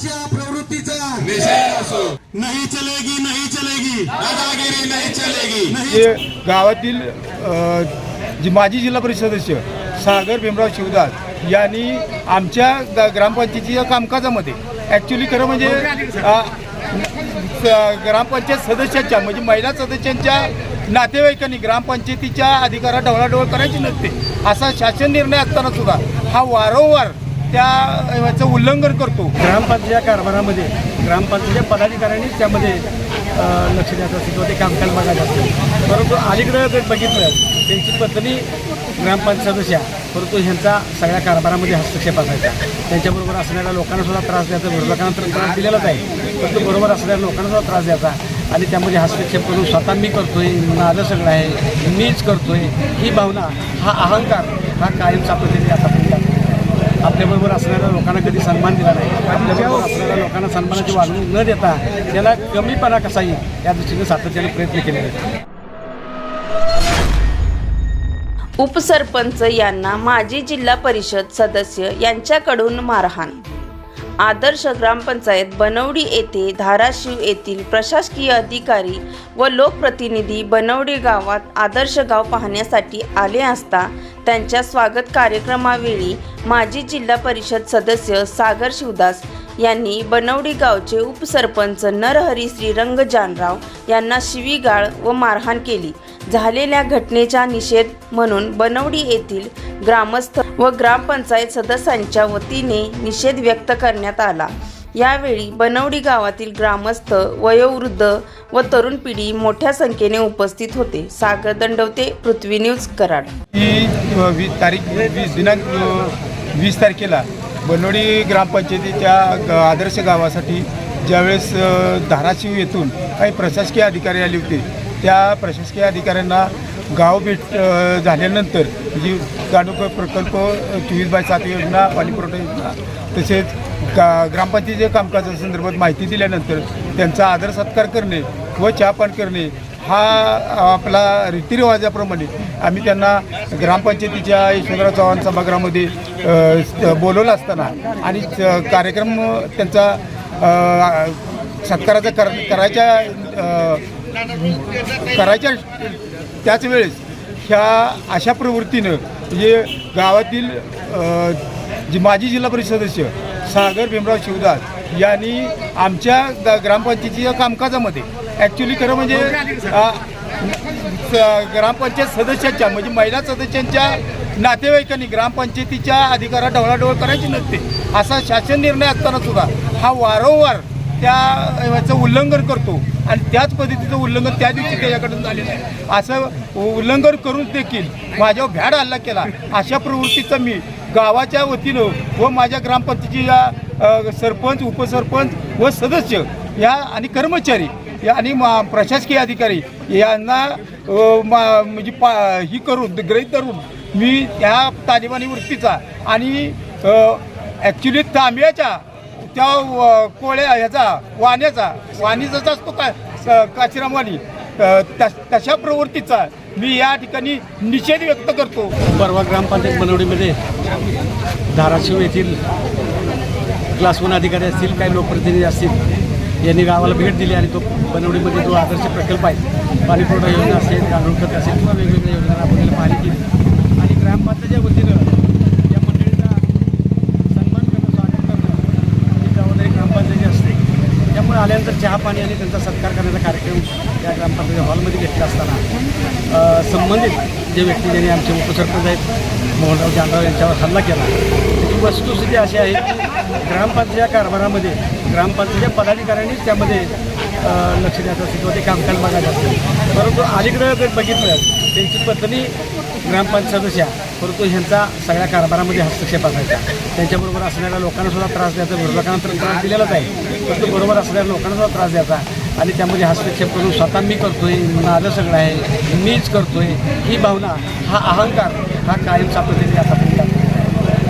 अशा प्रवृत्तीचा निषेध असो. नाही चलेगी नाही चलेगी. दादागिरी नाही चलेगी. नाही गावातील अ, जी माजी जिल्हा परिषद सदस्य सागर भीमराव शिवदास यांनी आमच्या ग- ग्रामपंचायतीच्या कामकाजामध्ये ॲक्च्युली खरं म्हणजे अ, स- ग्रामपंचायत सदस्याच्या म्हणजे महिला सदस्यांच्या नातेवाईकांनी ग्रामपंचायतीच्या अधिकारात ढवळाढवळ करायची नसते. असा शासन निर्णय असताना सुद्धा हा वारंवार त्या उल्लंघन करतो. ग्रामपंचायत कारभारामध्ये ग्रामपंचायत पदाधिकाऱ्यांनीच त्यामध्ये लक्ष द्यायचं असते किंवा ते कामकाज बघायचं असतं परंतु अलीकडं जर बघितलं त्यांची पत्नी ग्रामपंचायत सदस्य परंतु ह्यांचा सगळ्या कारभारामध्ये हस्तक्षेप असायचा. त्यांच्याबरोबर असणाऱ्या लोकांना सुद्धा त्रास द्यायचा. विरोधकांना तर त्रास दिलेलाच आहे. परंतु बरोबर असणाऱ्या लोकांना सुद्धा त्रास द्यायचा. आणि त्यामध्ये हस्तक्षेप करून स्वतः मी करतोय माझं सगळं आहे मीच करतोय ही भावना हा अहंकार हा कायम सापडलेली आता आपल्याबरोबर असणाऱ्या लोकांना कधी सन्मान दिला नाही. आपल्याबरोबर असणाऱ्या लोकांना सन्मानाची वागणूक न देता त्याला कमीपणा कसा येईल या दृष्टीने सातत्याने प्रयत्न केले आहेत. उपसरपंच यांना माजी जिल्हा परिषद सदस्य यांच्याकडून मारहाण. आदर्श ग्रामपंचायत बनवडी येथे धाराशिव येथील प्रशासकीय अधिकारी व लोकप्रतिनिधी बनवडी गावात आदर्श गाव पाहण्यासाठी आले असता त्यांच्या स्वागत कार्यक्रमावेळी माजी जिल्हा परिषद सदस्य सागर शिवदास यांनी बनवडी गावचे उपसरपंच नरहरी श्रीरंग जानराव यांना शिवीगाळ व मारहाण केली. झालेल्या घटनेचा निषेध म्हणून बनवडी येथील ग्रामस्थ व ग्रामपंचायत सदस्यांच्या वतीने निषेध व्यक्त करण्यात आला. यावेळी बनवडी गावातील ग्रामस्थ वयोवृद्ध व तरुण पिढी मोठ्या संख्येने उपस्थित होते. सागर दंडवते पृथ्वी न्यूज कराड. ही वीस तारीख वीस दिनांक वीस तारखेला बनवडी ग्रामपंचायतीच्या ग- आदर्श गावासाठी ज्यावेळेस धाराशिव येथून काही प्रशासकीय अधिकारी आले होते त्या प्रशासकीय अधिकाऱ्यांना गाव भेट झाल्यानंतर जी गाणूक प्रकल्प अ, चोवीस बाय सात योजना पाणी पुरवठा योजना तसेच गा ग्रामपंचायतीच्या कामकाजासंदर्भात माहिती दिल्यानंतर त्यांचा आदर सत्कार करणे व चहापान करणे हा आपला रीतिरिवाजाप्रमाणे आम्ही त्यांना ग्रामपंचायतीच्या यशवंतराव चव्हाण सभागृहामध्ये बोलवलं असताना आणि कार्यक्रम त्यांचा सत्काराचा कर करायच्या करायच्या त्याच वेळेस ह्या अशा प्रवृत्तीनं म्हणजे गावातील जी माजी जिल्हा परिषद सदस्य सागर भीमराव शिवदास यांनी आमच्या ग- ग्रामपंचायतीच्या कामकाजामध्ये ॲक्च्युली खरं म्हणजे स- ग्रामपंचायत सदस्याच्या म्हणजे महिला सदस्यांच्या नातेवाईकांनी ग्रामपंचायतीच्या अधिकारात ढवळाढवळ करायची नसते. असा शासन निर्णय असताना सुद्धा हा वारंवार त्या उल्लंघन करतो. आणि त्याच पद्धतीचं उल्लंघन त्या दिवशी त्याच्याकडून झालेलं आहे. असं उल्लंघन करून देखील माझ्यावर भ्याड हल्ला केला. अशा प्रवृत्तीचं मी गावाच्या वतीनं व माझ्या ग्रामपंचायतीच्या सरपंच उपसरपंच व सदस्य या आणि कर्मचारी या आणि मा- प्रशासकीय अधिकारी यांना मा- म्हणजे पा ही करून ग्रहित धरून मी त्या तालिबानी वृत्तीचा आणि ॲक्च्युली तांब्याच्या त्या व- कोळ्या ह्याचा वाण्याचा वाणीचा असतो का स- तशा प्रवृत्तीचा मी या ठिकाणी निषेध व्यक्त करतो. परवा ग्रामपंचायत बनवडीमध्ये धाराशिव येथील क्लास वन अधिकारी असतील काही लोकप्रतिनिधी असतील यांनी गावाला भेट दिली आणि तो बनवडीमध्ये जो आदर्श प्रकल्प आहे पाणीपुरवठा योजना असेल गांडूळ खत असेल किंवा वेगवेगळ्या योजना राबवलेल्या पाहिली केली. आणि ग्रामपंचायतीच्या वतीनं या मंडळीचा सन्मान करणं स्वागत करणं ही जबाबदारी ग्रामपंचायती त्यानंतर चहा पाणी आणि त्यांचा सत्कार करण्याचा कार्यक्रम या ग्रामपंचायत हॉलमध्ये घेतला असताना संबंधित जे व्यक्ती ज्यांनी आमचे उपसरपंच आहेत मोहनराव जानराव यांच्यावर हल्ला केला त्याची वस्तुस्थिती अशी आहे की ग्रामपंचायत कारभारामध्ये ग्रामपंचायत पदाधिकाऱ्यांनीच त्यामध्ये लक्ष द्यायचं असते किंवा ते कामकाज मागायचं असेल. परंतु अलीकडं जर बघितलं त्यांची पत्नी ग्रामपंचायत सदस्या परंतु ह्यांचा सगळ्या कारभारामध्ये हस्तक्षेप असायचा. त्यांच्याबरोबर असणाऱ्या लोकांना सुद्धा त्रास द्यायचा. विरोधकांना तर त्रास दिलेलाच आहे. परंतु बरोबर असणाऱ्या लोकांना सुद्धा त्रास द्यायचा. आणि त्यामध्ये हस्तक्षेप करून स्वतः मी करतोय माझं सगळं आहे मीच करतोय ही भावना हा अहंकार हा कायम सातत्याने आता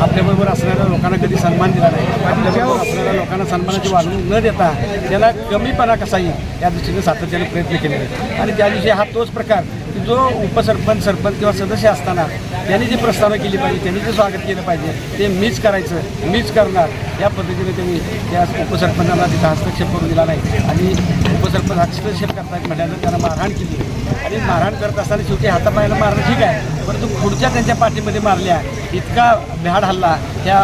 आपल्याबरोबर असणाऱ्या लोकांना कधी सन्मान दिला नाही. आपल्याबरोबर असणाऱ्या लोकांना सन्मानाची वागणूक न देता त्याला कमीपणा कसा येईल या दृष्टीने सातत्याने प्रयत्न केले आणि त्या दिवशी हा तोच प्रकार की जो उपसरपंच सरपंच किंवा सदस्य असताना त्यांनी जी प्रस्तावना केली पाहिजे त्यांनी जे स्वागत केलं पाहिजे ते मीच करायचं मीच करणार या पद्धतीने त्यांनी त्या उपसरपंचांना तिथं हस्तक्षेप करून दिला नाही. आणि उपसरपंच हस्तक्षेप करतायत म्हटल्यानंतर त्यांना मारहाण केली. आणि मारहाण करत असताना शेवटी हातापायाला मारणं ठीक आहे. परंतु पुढच्या त्यांच्या पाठीमध्ये मारल्या. इतका भ्याड हल्ला त्या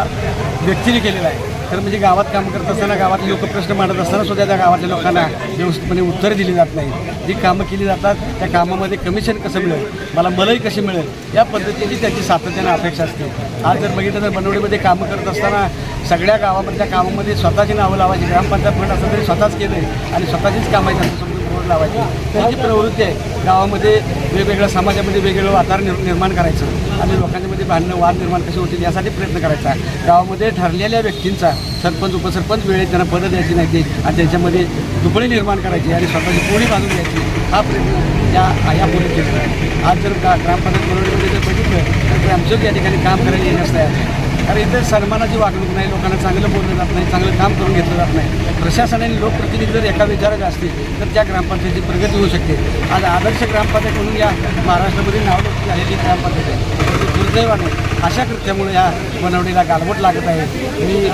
व्यक्तीने केलेला आहे. तर म्हणजे गावात काम करत असताना गावातले लोक प्रश्न मांडत असताना सुद्धा त्या गावातल्या लोकांना व्यवस्थितपणे उत्तर दिली जात नाही. जी कामं केली जातात त्या कामामध्ये कमिशन कसं मिळेल? मला मलई कशी मिळेल? या पद्धतीची त्याची सातत्यानं अपेक्षा असते. आज जर बघितलं तर बनवडीमध्ये कामं करत असताना सगळ्या गावामधल्या कामामध्ये स्वतःची नावं लावायची. ग्रामपंचायत म्हणत असं तरी स्वतःच केलं आणि स्वतःचीच कामायची असं लावायची. त्यांची प्रवृत्ती आहे. गावामध्ये वेगवेगळ्या समाजामध्ये वेगवेगळं वातावरण निर्- निर्माण करायचं. आणि लोकांच्यामध्ये भांडणं वाद निर्माण कसे होतील यासाठी प्रयत्न करायचा. गावामध्ये ठरलेल्या व्यक्तींचा सरपंच उपसरपंच वेळेत त्यांना पदं द्यायची नाही आणि त्यांच्यामध्ये दुपळी निर्माण करायची आणि स्वतःची पोळी बांधून द्यायची हा प्रयत्न या यापुढे पोलीस केलेला आहे. आज जर का ग्रामपंचायत मनोरंजनमध्ये जर बघितलं तर ग्रामसेवक या ठिकाणी काम करायला येण्यास तयार आहे कारण इथे सन्मानाची वागणूक नाही लोकांना चांगलं बोललं जात नाही चांगलं काम करून घेतलं जात नाही. प्रशासनाने लोकप्रतिनिधी जर एका विचारात असतील तर त्या ग्रामपंचायतीची प्रगती होऊ शकते. आज आदर्श ग्रामपंचायत म्हणून या महाराष्ट्रामध्ये नावलौकिक झालेली ग्रामपंचायत आहे. दुर्दैवाने अशा कृत्यामुळे या बनवणीला गालबोट लागत आहे. मी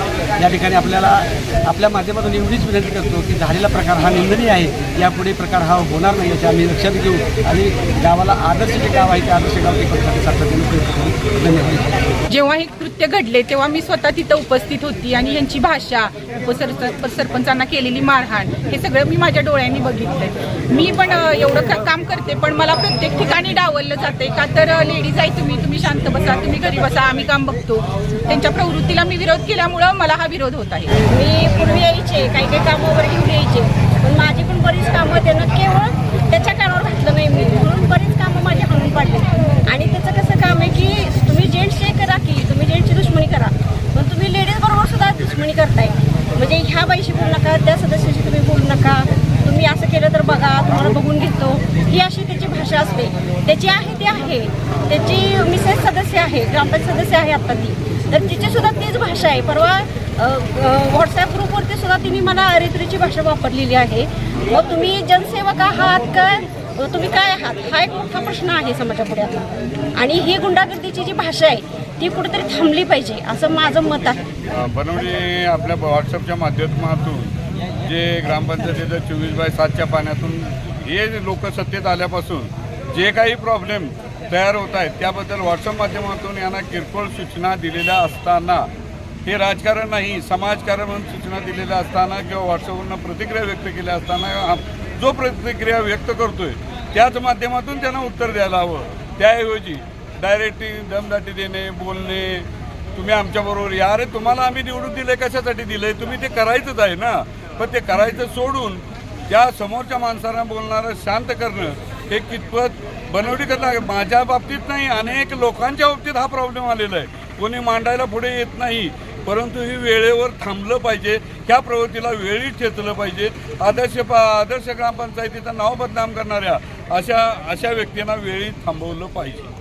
या ठिकाणी आपल्याला आपल्या माध्यमातून एवढीच विनंती करतो की झालेला प्रकार हा निंदनीय आहे. यापुढे प्रकार हा होणार नाही याची आम्ही लक्षात घेऊ. आणि गावाला आदर्श जे गाव आहे ते आदर्श गाव टिकवण्यासाठी सातत्याने धन्यवाद. जेव्हा हे कृत्य घडले तेव्हा मी स्वतः तिथं उपस्थित होती आणि यांची भाषा उपसर सरपंचांना केलेली मारहाण हे सगळं मी माझ्या डोळ्यांनी बघितलंय. मी पण एवढं काम करते पण मला प्रत्येक ठिकाणी डावललं जाते का तर लेडीज आहे तुम्ही तुम्ही शांत बसा तुम्ही घरी बसा आम्ही काम बघतो. त्यांच्या प्रवृत्तीला मी विरोध केल्यामुळं मला हा विरोध होत आहे. मी पूर्वी यायचे काही काही कामं वगैरे घेऊन यायचे पण माझी पण बरीच कामं त्यांना केवळ त्याच्या कानावर घातलं नाही मी. कामं आणि त्याचं कसं काम आहे की तुम्ही जेंट्सचे करा की तुम्ही जेंट्सची दुश्मनी करा. पण तुम्ही लेडीज बरोबर सुद्धा दुश्मनी करताय. म्हणजे ह्या बाईशी बोलू नका त्या सदस्याशी तुम्ही बोलू नका. तुम्ही असं केलं तर बघा तुम्हाला बघून घेतो. ही अशी त्याची भाषा असते. त्याची आहे ती आहे. त्याची मिसेस सदस्य आहे ग्रामपंचायत सदस्य आहे आत्ता ती. तर तिची सुद्धा तीच भाषा आहे. परवा व्हॉट्सॲप ग्रुपवरती सुद्धा तिने मला अरित्रीची भाषा वापरलेली आहे. मग तुम्ही जनसेवक आहात का? तुम्ही काय आहात? हा एक मोठा प्रश्न आहे समाजापुढे आता. आणि ही गुंडागर्दीची जी भाषा आहे ती कुठेतरी थांबली पाहिजे असं माझं मत आहे. बनवणी म्हणजे आपल्या व्हॉट्सअपच्या माध्यमातून जे ग्रामपंचायतीचं चोवीस बाय सातच्या पाण्यातून हे लोक सत्तेत आल्यापासून जे काही प्रॉब्लेम तयार होत आहेत त्याबद्दल व्हॉट्सअप माध्यमातून यांना किरकोळ सूचना दिलेल्या असताना हे राजकारण नाही समाजकारण म्हणून सूचना दिलेल्या असताना किंवा व्हॉट्सअपवरनं प्रतिक्रिया व्यक्त केल्या असताना जो प्रतिक्रिया व्यक्त करतोय त्याच माध्यमातून त्यांना उत्तर द्यायला हवं. त्याऐवजी डायरेक्टली दमदाटी देणे बोलणे तुम्ही आमच्याबरोबर या. अरे तुम्हाला आम्ही निवडून दिले कशासाठी दिले तुम्ही ते करायचंच आहे ना. पण ते करायचं सोडून त्या समोरच्या माणसांना बोलणारं शांत करणं हे कितपत बनवडी करणं माझ्या बाबतीत नाही अनेक लोकांच्या बाबतीत हा प्रॉब्लेम आलेला आहे. कोणी मांडायला पुढे येत नाही. परंतु ही वेळेवर थांबलं पाहिजे. ह्या प्रवृत्तीला वेळीच ठेचलं पाहिजे. आदर्श पा आदर्श ग्रामपंचायतीचं नाव बदनाम करणाऱ्या अशा अशा व्यक्तींना वेळी थांबवलं पाहिजे.